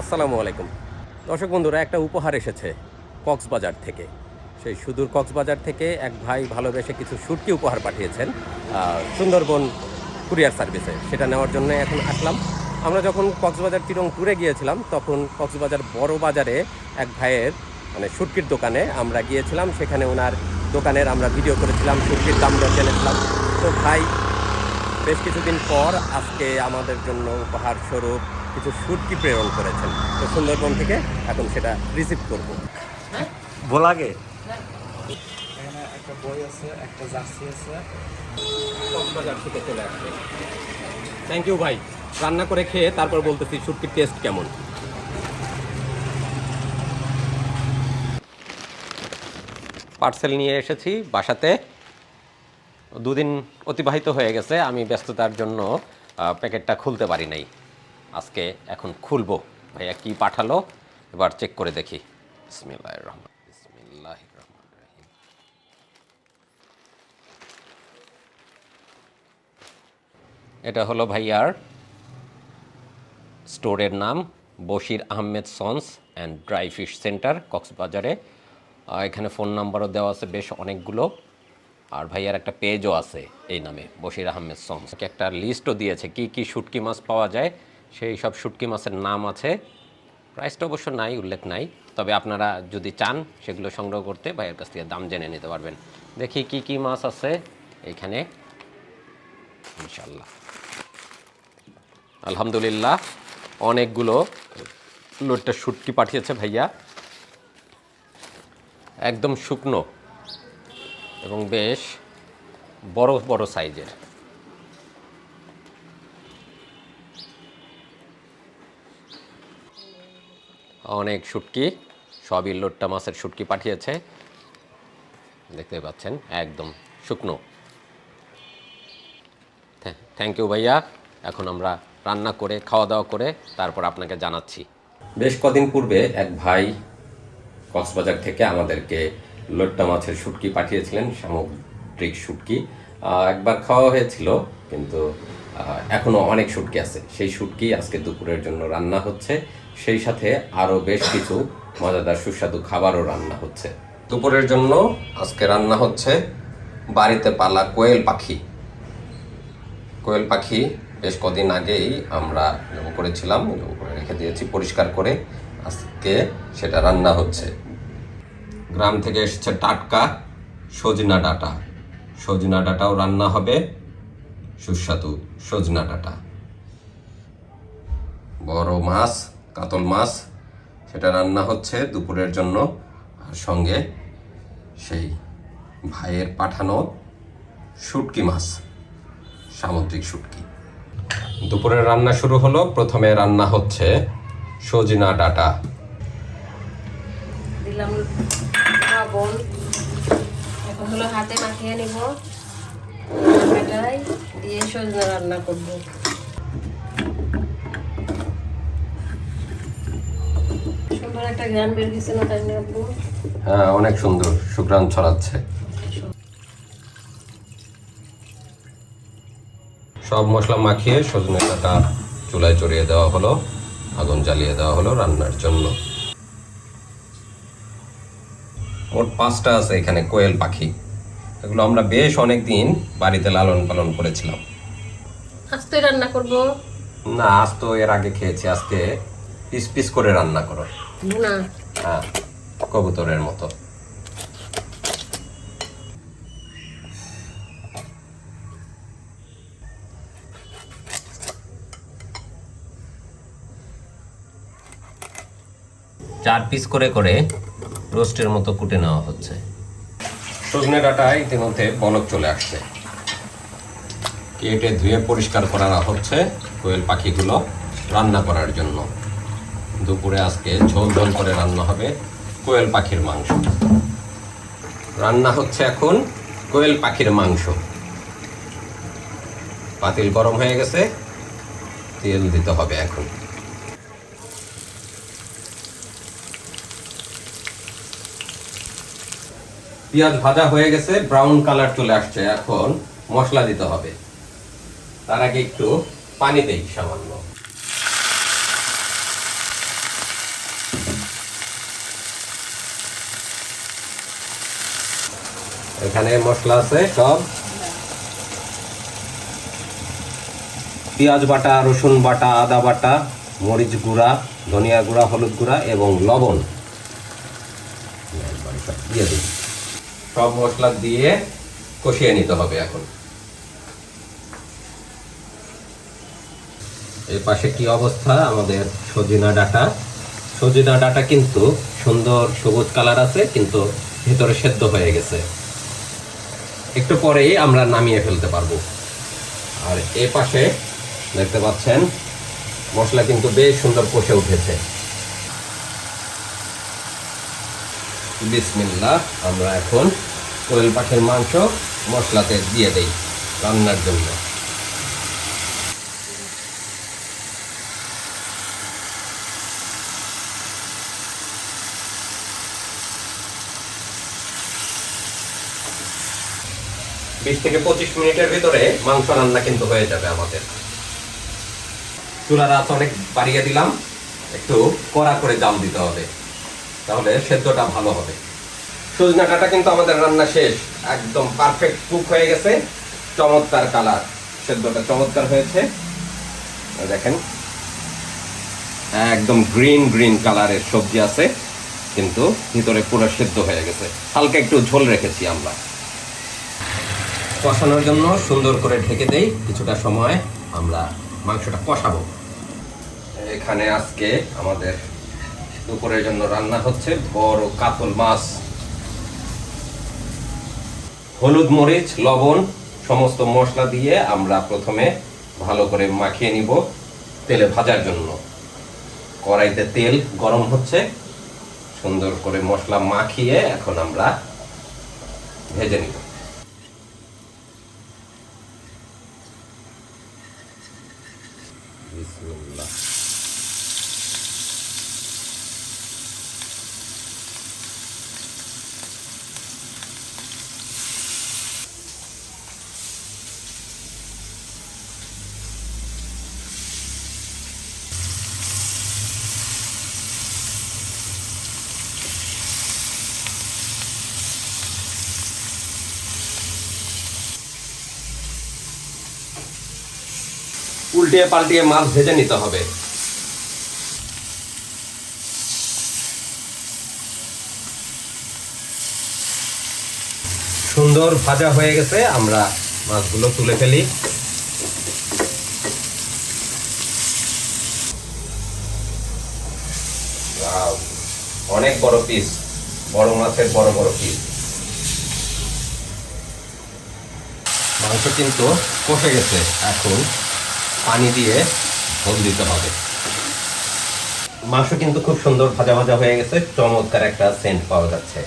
আসসালামু আলাইকুম। দর্শক বন্ধুরা, একটা উপহার এসেছে কক্সবাজার থেকে। সেই সুদূর কক্সবাজার থেকে এক ভাই ভালোবেসে কিছু শুটকি উপহার পাঠিয়েছেন সুন্দরবন কুরিয়ার সার্ভিসে। সেটা নেওয়ার জন্য এখন আসলাম। আমরা যখন কক্সবাজার চিরং ট্যুরে গিয়েছিলাম, তখন কক্সবাজার বড় বাজারে এক ভাইয়ের মানে শুটকির দোকানে আমরা গিয়েছিলাম। সেখানে ওনার দোকানের আমরা ভিডিও করেছিলাম শুটকির দাম দর জেনেছিলাম। তো ভাই, বেশ কিছুদিন পর আজকে আমাদের জন্য উপহার স্বরূপ কিছু শুটকি প্রেরণ করেছেন। তো সুন্দরবন থেকে এখন সেটা রিসিভ করব। ভোলাগে এখানে একটা বই আছে একটা জার্সি আছে। কক্সবাজার থেকে চলে আসবে। থ্যাংক ইউ ভাই। রান্না করে খেয়ে তারপর বলতেছি শুটকির টেস্ট কেমন? পার্সেল নিয়ে এসেছি বাসাতে। দুদিন অতিবাহিত হয়ে গেছে আমি ব্যস্ততার জন্য প্যাকেটটা খুলতে পারি নাই। আজকে এখন খুলবো। ভাইয়া কি পাঠালো? এবার চেক করে দেখি। বিসমিল্লাহ রহমান রহিম। এটা হলো ভাইয়ার স্টোরের নাম, Bashir Ahmed sons and dry fish centre, কক্সবাজারে। এখানে ফোন নাম্বারও দেওয়া আছে বেশ অনেকগুলো। আর ভাইয়ার একটা পেজও আছে এই নামে, বশির আহমেদ সন্স। একটা লিস্টও দিয়েছে, কি কি শুটকি মাছ পাওয়া যায়। সেই সব শুটকি মাছের নাম আছে। প্রাইসটা অবশ্য নাই, উল্লেখ নাই। তবে আপনারা যদি চান সেগুলো সংগ্রহ করতে ভাইয়ের কাছ থেকে দাম জেনে নিতে পারবেন। দেখি কি কি মাছ আছে এখানে। ইনশাল্লাহ আলহামদুলিল্লাহ, অনেকগুলো লোডটা শুটকি পাঠিয়েছে ভাইয়া। একদম শুকনো এবং বেশ বড় বড় সাইজের। অনেক শুটকি, সবই লোট্টা মাছের শুটকি পাঠিয়েছে। দেখতে পাচ্ছেন, একদম শুকনো। থ্যাংক ইউ ভাইয়া। এখন আমরা রান্না করে, খাওয়া দাওয়া করে তারপর আপনাকে জানাচ্ছি। বেশ কদিন পূর্বে এক ভাই কক্সবাজার থেকে আমাদেরকে লোট্টা মাছের শুটকি পাঠিয়েছিলেন সামুদ্রিক শুটকি। একবার খাওয়া হয়েছিল, কিন্তু আহ, এখনও অনেক শুটকি আছে। সেই শুটকি আজকে দুপুরের জন্য রান্না হচ্ছে। সেই সাথে আরও বেশ কিছু মজাদার সুস্বাদু খাবারও রান্না হচ্ছে। দুপুরের জন্য আজকে রান্না হচ্ছে বাড়িতে পালা কোয়েল পাখি। কোয়েল পাখি বেশ কদিন আগেই আমরা জব করেছিলাম জব করে রেখে দিয়েছি পরিষ্কার করে আজকে সেটা রান্না হচ্ছে। গ্রাম থেকে এসেছে টাটকা সজনা ডাটা। সজনা ডাটাও রান্না হবে। সুস্বাদু সজনা ডাটা। বড় মাছ, কাতল মাছ, সেটা রান্না হচ্ছে দুপুরের জন্য আর সঙ্গে সেই ভাইয়ের পাঠানো শুটকি মাছ, সামুদ্রিক শুটকি। দুপুরের রান্না শুরু হলো, প্রথমে রান্না হচ্ছে সজিনা ডাটা। দিলাম হাতে মাখিয়ে নিব। হ্যাঁ অনেক সুন্দর ছড়াচ্ছে। সব মশলা মাখিয়ে সজনে ডাটা চুলায় চড়িয়ে দেওয়া হলো, আগুন জ্বালিয়ে দেওয়া হলো রান্নার জন্য। মোট পাঁচটা আছে এখানে কোয়েল পাখি। এগুলো আমরা বেশ অনেক দিন বাড়িতে লালন পালন করেছিলাম। আস্তে রান্না করব? না আজ তো এর আগে খেয়েছি। আজকে পিস পিস করে রান্না করো। না। হ্যাঁ কবুতরের মতো। চার পিস করে করে রোস্টের মতো কুটে নেওয়া হচ্ছে। সজনে ডাটা ইতিমধ্যে বলক চলে আসছে। কেটে ধুয়ে পরিষ্কার করা হচ্ছে কোয়েল পাখিগুলো রান্না করার জন্য। দুপুরে আজকে ঝোল ঝোল করে রান্না হবে কোয়েল পাখির মাংস। রান্না হচ্ছে এখন কোয়েল পাখির মাংস। পাতিল গরম হয়ে গেছে, তেল দিতে হবে এখন। পেঁয়াজ ভাজা হয়ে গেছে ব্রাউন কালার চলে আসছে এখন, মশলা দিতে হবে। তার আগে একটু পানি দেই সামান্য। এখানে মশলা আছে, সব। পেঁয়াজ বাটা, রসুন বাটা, আদা বাটা, মরিচ গুঁড়া, ধনিয়া গুঁড়া, হলুদ গুঁড়া এবং লবণ। দিয়ে দিই। সব মশলা দিয়ে কষিয়ে নিতে হবে এখন। এই পাশে কি অবস্থা? আমাদের সজিনা ডাটা। সজিনা ডাটা কিন্তু সুন্দর সবুজ কালার আছে, কিন্তু ভিতরে সেদ্ধ হয়ে গেছে। একটু পরেই আমরা নামিয়ে ফেলতে পারব। আর এ পাশে দেখতে পাচ্ছেন, মশলা কিন্তু বেশ সুন্দর কষে উঠেছে। বিসমিল্লাহ, আমরা এখন কোয়েল পাখির মাংস মশলাতে দিয়ে দেই রান্নার জন্য। বিশ থেকে পঁচিশ মিনিটের ভিতরে মাংস রান্না কিন্তু হয়ে যাবে আমাদের। চুলার আঁচ অনেক বাড়িয়ে দিলাম, একটু কড়া করে জাল দিতে হবে। তাহলে সেদ্ধটা ভালো হবে। সজনা কাটা কিন্তু আমাদের রান্না শেষ। একদম পারফেক্ট কুক হয়ে গেছে। চমৎকার কালার সেদ্ধটা চমৎকার হয়েছে। দেখেন। একদম গ্রিন গ্রিন কালারের সবজি আছে। কিন্তু ভিতরে পুরো সেদ্ধ হয়ে গেছে। হালকা একটু ঝোল রেখেছি আমরা। কষানোর জন্য সুন্দর করে ঢেকে দেই। কিছুটা সময় আমরা মাংসটা কষাবো। এখানে আজকে আমাদের দুপুরের জন্য রান্না হচ্ছে বড় কাতল মাছ। হলুদ মরিচ, লবণ, সমস্ত মশলা দিয়ে আমরা প্রথমে ভালো করে মাখিয়ে নিব তেলে ভাজার জন্য। কড়াইতে তেল গরম হচ্ছে, সুন্দর করে মশলা মাখিয়ে এখন আমরা ভেজে নিব। বিসমিল্লাহ। উল্টিয়ে পাল্টিয়ে মাছ ভেজে নিতে হবে। সুন্দর ভাজা হয়ে গেছে আমরা মাছগুলো তুলে ফেলি। অনেক বড় পিস বড় মাছের বড় বড় পিস মাংস কিন্তু কষে গেছে এখন। পানি দিয়ে ঝোল দিতে হবে। মাংস কিন্তু খুব সুন্দর ভাজা ভাজা হয়ে গেছে, চমৎকার একটা সেন্ট পাওয়া যাচ্ছে।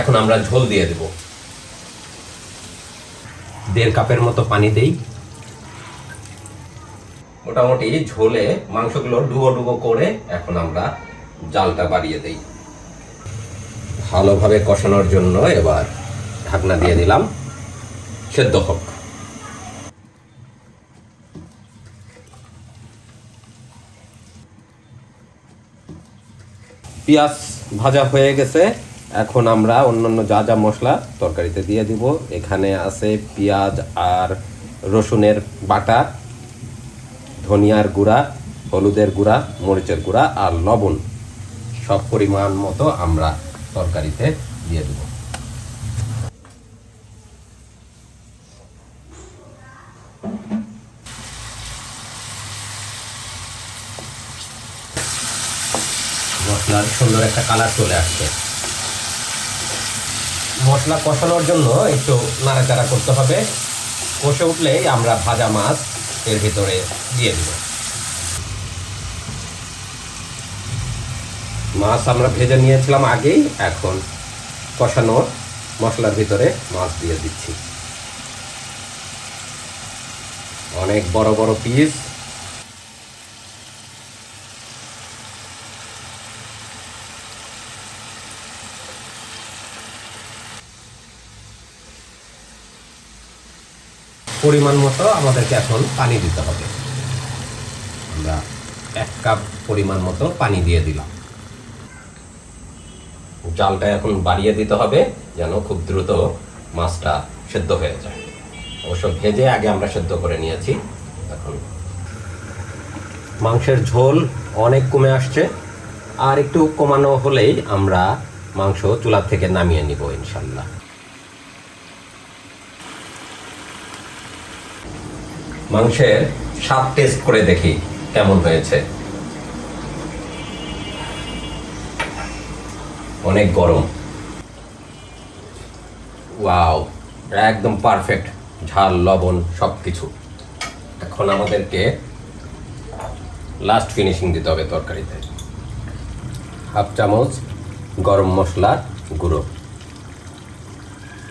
এখন আমরা ঝোল দিয়ে দেব। দেড় কাপের মতো পানি দেই। মোটামুটি ঝোলে মাংসগুলো ডুবো ডুবো করে এখন আমরা জালটা বাড়িয়ে দেই। ভালোভাবে কষানোর জন্য এবার ঢাকনা দিয়ে দিলাম। সেদ্ধ হোক। পেঁয়াজ ভাজা হয়ে গেছে। এখন আমরা অন্যান্য যা যা মশলা তরকারিতে দিয়ে দিব। এখানে আছে পেঁয়াজ আর রসুনের বাটা, ধনিয়ার গুঁড়া, হলুদের গুঁড়া, মরিচের গুঁড়া আর লবণ। সব পরিমাণ মতো আমরা তরকারিতে দিয়ে দেব মশলার সুন্দর একটা কালার চলে আসছে। মশলা কষানোর জন্য একটু নাড়াচাড়া করতে হবে। কষে উঠলেই আমরা ভাজা মাছ এর ভিতরে দিয়ে দেব। মাছ আমরা ভেজে নিয়েছিলাম আগেই, এখন কষানোর মশলার ভিতরে মাছ দিয়ে দিচ্ছি। অনেক বড় বড় পিস পরিমাণ মতো আমাদেরকে এখন পানি দিতে হবে। আমরা এক কাপ পরিমাণ মতো পানি দিয়ে দিলাম। জালটা এখন বাড়িয়ে দিতে হবে যেন খুব দ্রুত মাছটা সেদ্ধ হয়ে যায়। অবশ্য ভেজে আগে আমরা সেদ্ধ করে নিয়েছি। এখন মাংসের ঝোল অনেক কমে আসছে। আর একটু কমানো হলেই আমরা মাংস চুলা থেকে নামিয়ে নিব ইনশাল্লাহ। মাংসের স্বাদ টেস্ট করে দেখি কেমন হয়েছে। অনেক গরম। ওয়াও একদম পারফেক্ট ঝাল, লবণ সব কিছু এখন আমাদেরকে লাস্ট ফিনিশিং দিতে হবে তরকারিতে। হাফ চামচ গরম মশলা গুঁড়ো।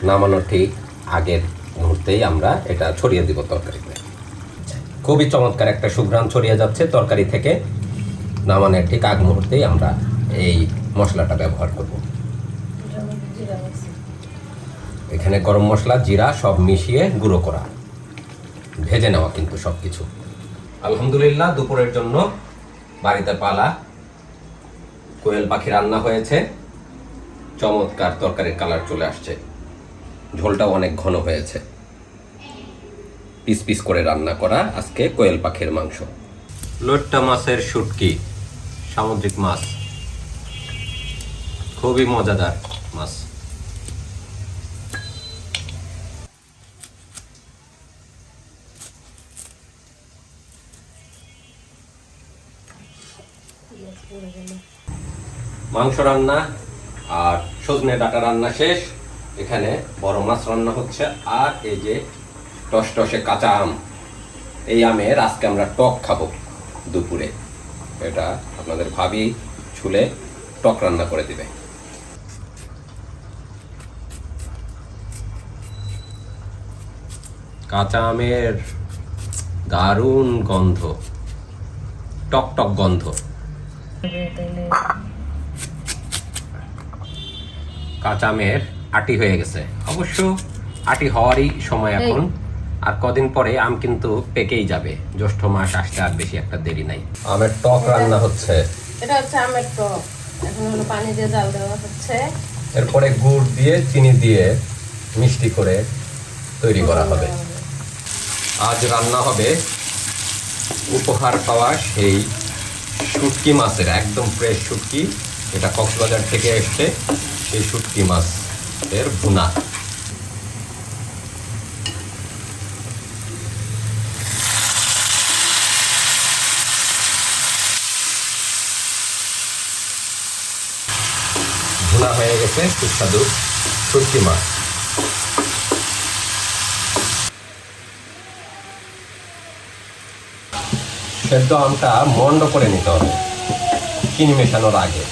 নামানোর ঠিক আগের মুহূর্তেই আমরা এটা ছড়িয়ে দিব তরকারিতে। খুবই চমৎকার একটা সুঘ্রাণ ছড়িয়ে যাচ্ছে তরকারি থেকে। নামানোর ঠিক আগ মুহূর্তেই আমরা এই মশলাটা ব্যবহার করব। এখানে গরম মশলা, জিরা সব মিশিয়ে গুঁড়ো করা। ভেজে নেওয়া কিন্তু সব কিছু আলহামদুলিল্লাহ, দুপুরের জন্য বাড়িতে পালা। কোয়েল পাখি রান্না হয়েছে। চমৎকার তরকারির কালার চলে আসছে। ঝোলটাও অনেক ঘন হয়েছে। পিস পিস করে রান্না করা আজকে কোয়েল পাখির মাংস। লোট্টা মাছের শুটকি, সামুদ্রিক মাছ। খুবই মজাদার মাছ। মাংস রান্না আর সজনে ডাটা রান্না শেষ। এখানে বড় মাছ রান্না হচ্ছে। আর এই যে টসটসে কাঁচা আম। এই আমের আজকে আমরা টক খাব দুপুরে। এটা আপনাদের ভাবি ছুলে টক রান্না করে দিবে। কাঁচা আমের দারুণ গন্ধ। টক টক গন্ধ। কাঁচা আমের আটি হয়ে গেছে। অবশ্য আটি হওয়ারই সময় এখন। আর কদিন পরে আম কিন্তু পেকেই যাবে। জ্যৈষ্ঠ মাস আসতে আর বেশি একটা দেরি নাই। আমের টক রান্না হচ্ছে। এটা হচ্ছে আমের টক। এখন হলো পানি দিয়ে জাল দেওয়া হচ্ছে। এরপরে গুড় দিয়ে চিনি দিয়ে মিষ্টি করে তৈরি করা হবে। আজ রান্না হবে উপহার পাওয়া সেই শুটকি মাছের একদম ফ্রেশ শুটকি। এটা কক্সবাজার থেকে এসছে সেই শুটকি মাছ এর ভুনা। ভুনা হয়ে গেছে সুস্বাদু শুটকি মাছ। সেদ্ধ আমটা মন্ড করে নিতে হবে চিনি মেশানোর আগে।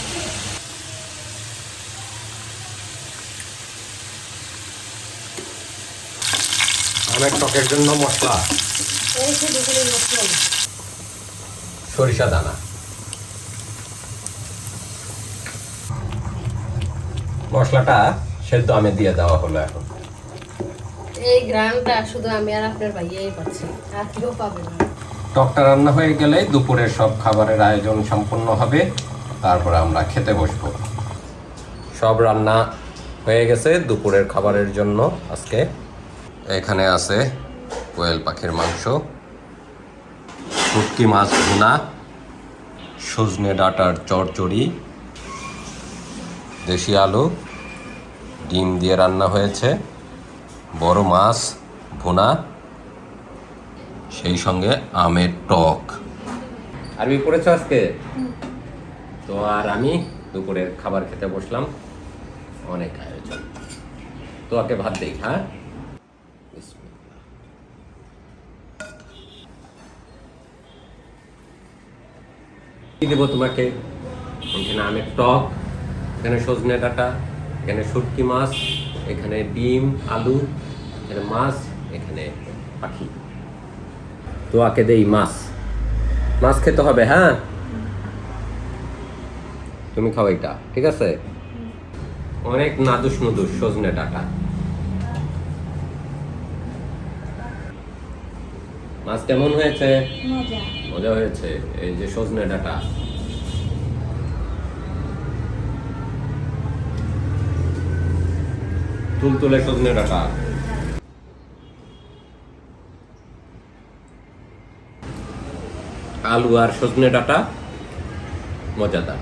আমের টকের জন্য মশলা। সরিষা দানা। মশলাটা সেদ্ধ আমি দিয়ে দেওয়া হলো এখন। এই গ্রামটা শুধু আমি আর আপনার ভাইয়াই পাচ্ছি আর কেউ পাবে না। টকটা রান্না হয়ে গেলে দুপুরের সব খাবারের আয়োজন সম্পূর্ণ হবে তারপরে আমরা খেতে বসবো। সব রান্না হয়ে গেছে দুপুরের খাবারের জন্য আজকে। এখানে আছে কোয়েল পাখির মাংস শুটকি মাছ ভুনা সজনে ডাটার চড়চড়ি দেশি আলু ডিম দিয়ে রান্না হয়েছে বড় মাছ ভুনা সেই সঙ্গে আমের টক। আরবি পড়েছো আজকে? তো আর আমি দুপুরের খাবার খেতে বসলাম। অনেক আয়োজন। তো আগে ভাত দেই হ্যাঁ? দেবো তোমাকে? এখানে আমের টক এখানে সজনে ডাঁটা। এখানে শুটকি মাছ এখানে ডিম আলু এখানে মাছ এখানে পাখি। তো আকে দেই মাছ। মাছ খেতে হবে হ্যাঁ? তুমি খাও এটা ঠিক আছে? অনেক নাদুস নুদুস সজনে ডাটা। মাছ কেমন হয়েছে? মজা হয়েছে এই যে সজনে ডাটা। তুলতুলে সজনে ডাটা আলু আর সজনে ডাটা মজাদার।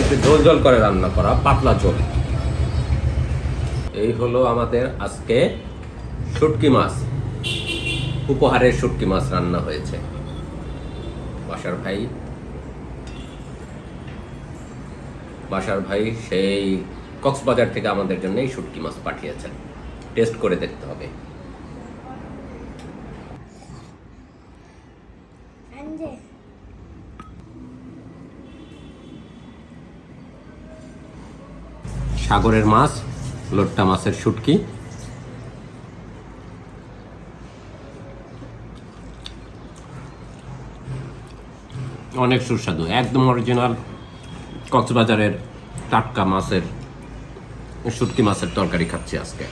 একটু ঝোল ঝোল করে রান্না করা, পাতলা ঝোল। এই হলো আমাদের আজকে শুটকি মাছ। উপহারের শুটকি মাছ রান্না হয়েছে। বাসার ভাই বাসার ভাই সেই কক্সবাজার থেকে আমাদের জন্য এই শুটকি মাছ পাঠিয়েছেন। টেস্ট করে দেখতে হবে। সাগরের মাছ লোট্টা মাছের শুটকি। অনেক সুস্বাদু একদম অরিজিনাল কক্সবাজারের টাটকা মাছের শুটকি মাছের তরকারি খাচ্ছি আজকে।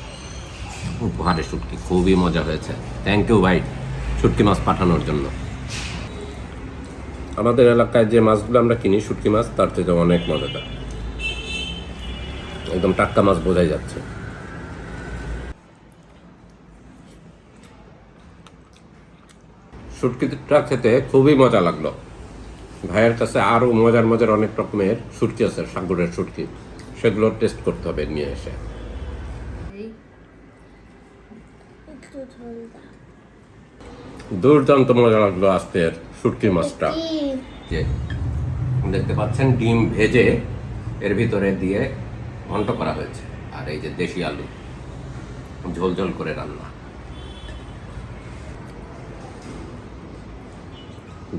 উপহারে শুটকি, খুবই মজা হয়েছে। থ্যাংক ইউ ভাই, শুটকি মাছ পাঠানোর জন্য। আমাদের এলাকায় যে মাছগুলো আমরা কিনি, শুটকি মাছ, তার থেকে অনেক মজাদার। একদম টাটকা মাছ বোঝাই যাচ্ছে। শুটকিটা খেতে খুবই মজা লাগল। ভাইয়ের কাছে আরও মজার মজার অনেক রকমের শুটকি আছে, সাগরের শুটকি। সেগুলো টেস্ট করতে হবে নিয়ে এসে। দুর্দান্ত মজা লাগল আজকের শুটকি মাছটা। দেখতে পাচ্ছেন, ডিম ভেজে এর ভিতরে দিয়ে ঘন্ট করা হয়েছে। আর এই যে দেশি আলু, ঝোল ঝোল করে রান্না।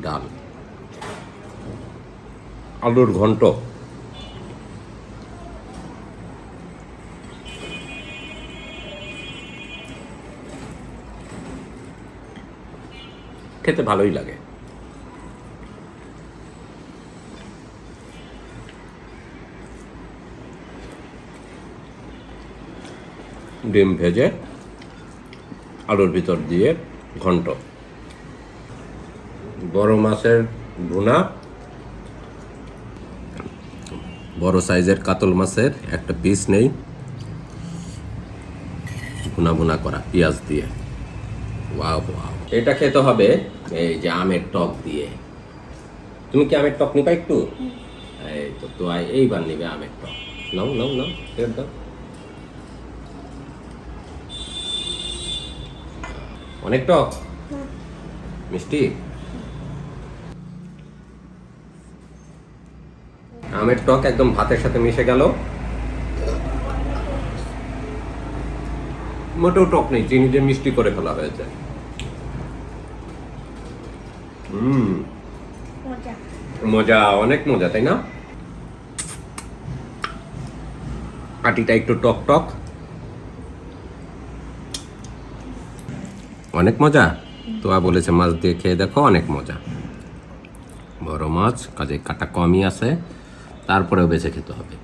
ডাল। আলুর ঘন্ট। খেতে ভালোই লাগে। ডিম ভেজে আলুর ভিতর দিয়ে ঘন্ট। বড় মাছের ভুনা, বড় সাইজের কাতল মাছের একটা পিস নেই। ভুনা ভুনা করা পেঁয়াজ দিয়ে। ওয়াও। এটা খেতে হবে এই যে আমের টক দিয়ে। তুমি কি আমের টক নিবা একটু? এই তো তো এইবার নিবে আমের টক। নাও নাও নাও ফেরত দাও। অনেক টক? মিষ্টি? আমের টক একদম ভাতের সাথে মিশে গেল। মোটেও টক নেই চিনি দিয়ে মিষ্টি করে ফেলা হয়েছে। হুম। মজা। মজা অনেক মজা তাই না? আটিটা একটু টক টক। অনেক মজা? তোয়া বলেছে মাছ দিয়ে খেয়ে দেখো অনেক মজা। বড় মাছ কাজে কাটা কমই আছে তারপরেও বেছে খেতে হবে।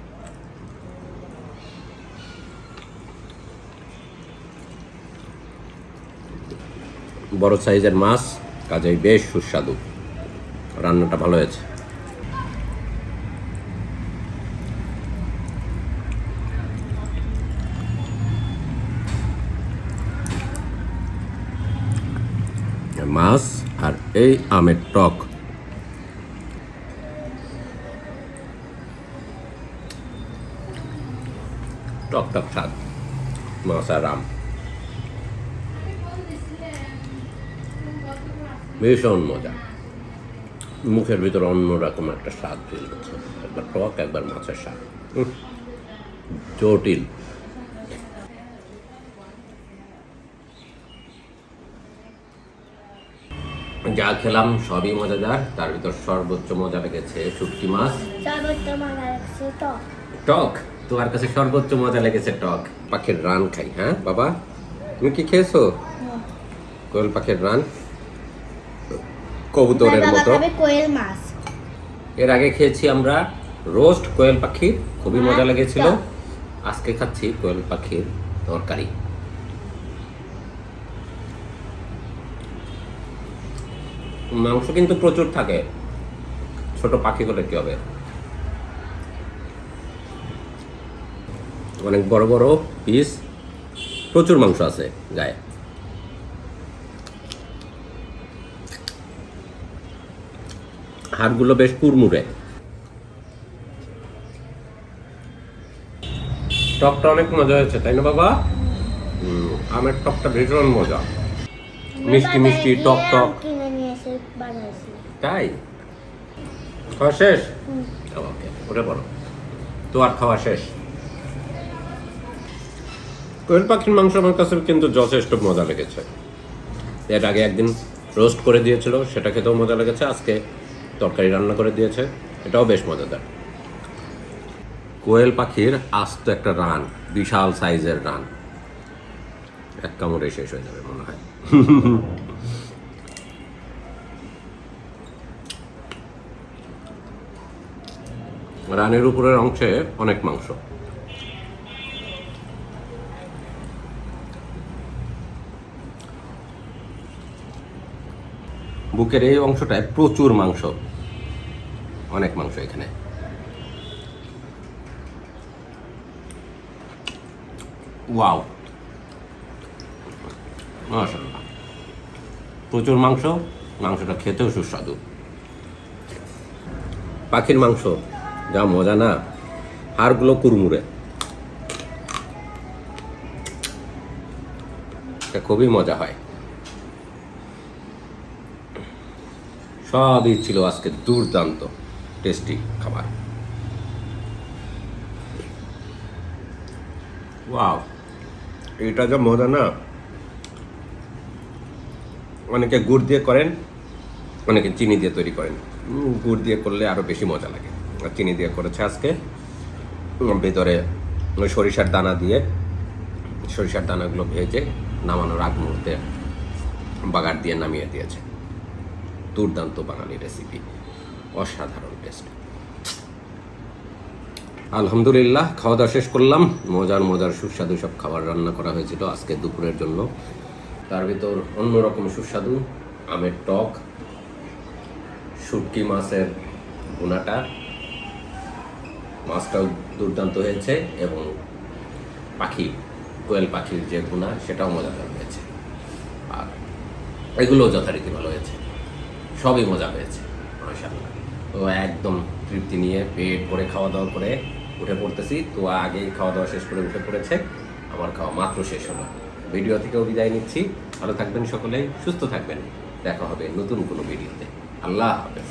বড় সাইজের মাছ। কাজেই বেশ সুস্বাদু। রান্নাটা ভালো হয়েছে। মাছ আর এই আমের টক। টক টক স্বাদ, মাছ আর আম। ভীষণ মজা। মুখের ভিতর অন্যরকম একটা স্বাদ ফিল করছে। একবার টক একবার মাছের স্বাদ। জটিল। যা খেলাম সবই মজাদার। তার ভিতর সর্বোচ্চ মজা লেগেছে শুটকি মাছ। টক। তোমার কাছে সর্বোচ্চ মজা লেগেছে টক? পাখির রান খাই হ্যাঁ বাবা? তুমি কি খেয়েছো? কোয়েল পাখির রান? কবুতরের মতো। কোয়েল মাছ। এর আগে খেয়েছি আমরা রোস্ট কোয়েল পাখির খুবই মজা লেগেছিল। আচ্ছা। আজকে খাচ্ছি কোয়েল পাখির তরকারি। মাংস কিন্তু প্রচুর থাকে। ছোট পাখি হলে কি হবে? অনেক বড় বড় পিস প্রচুর মাংস আছে গায়ে। হাড়গুলো বেশ কুড়মুড়ে। টকটা অনেক মজা হয়েছে তাই না বাবা? আমের টকটা ভীষণ মজা। মিষ্টি মিষ্টি টক টক। তাই? খাওয়া শেষ? ওকে ওটা বলো। তো আর খাওয়া শেষ? কোয়েল পাখির মাংস আমার কাছে কিন্তু যথেষ্ট মজা লেগেছে। এর আগে একদিন রোস্ট করে দিয়েছিল সেটা খেতেও মজা লেগেছে। আজকে তরকারি রান্না করে দিয়েছে। এটাও বেশ মজাদার। কোয়েল পাখির আস্ত একটা রান, বিশাল সাইজের রান। এক কামড়ে শেষ হয়ে যাবে মনে হয়। রানের উপরের অংশে অনেক মাংস। বুকের এই অংশটায় প্রচুর মাংস, অনেক মাংস এখানে। ওয়াও। প্রচুর মাংস, মাংসটা খেতেও সুস্বাদু। পাখির মাংস, যা মজা না? হাড়গুলো কুরমুরে এটা খুবই মজা হয়। সবই ছিল আজকে দুর্দান্ত টেস্টি খাবার। ওয়াও। এটা যা মজা না অনেকে গুড় দিয়ে করেন, অনেকে চিনি দিয়ে তৈরি করেন। গুড় দিয়ে করলে আরও বেশি মজা লাগে। আর চিনি দিয়ে করেছে আজকে ভেতরে সরিষার দানা দিয়ে, সরিষার দানাগুলো ভেজে নামানোর আগ মুহূর্তে বাগার দিয়ে নামিয়ে দিয়েছে। দুর্দান্ত বাঙালি রেসিপি অসাধারণ টেস্ট আলহামদুলিল্লাহ খাওয়া দাওয়া শেষ করলাম। মজার মজার সুস্বাদু সব খাবার রান্না করা হয়েছিল আজকে দুপুরের জন্য। তার ভিতর অন্যরকম সুস্বাদু আমের টক, শুটকি মাছের ভুনাটা। মাছটাও দুর্দান্ত হয়েছে এবং পাখি, কোয়েল পাখির যে ভুনা, সেটাও মজাদার হয়েছে। আর এগুলোও যথারীতি ভালো হয়েছে। সবই মজা পেয়েছে, মাশাআল্লাহ। তো একদম তৃপ্তি নিয়ে পেট করে খাওয়া দাওয়া করে উঠে পড়তেছি। তো আগে খাওয়া দাওয়া শেষ করে উঠে পড়েছে। আমার খাওয়া মাত্র শেষ হলো। ভিডিও থেকেও বিদায় নিচ্ছি। ভালো থাকবেন সকলে সুস্থ থাকবেন। দেখা হবে নতুন কোনো ভিডিওতে। আল্লাহ হাফেজ।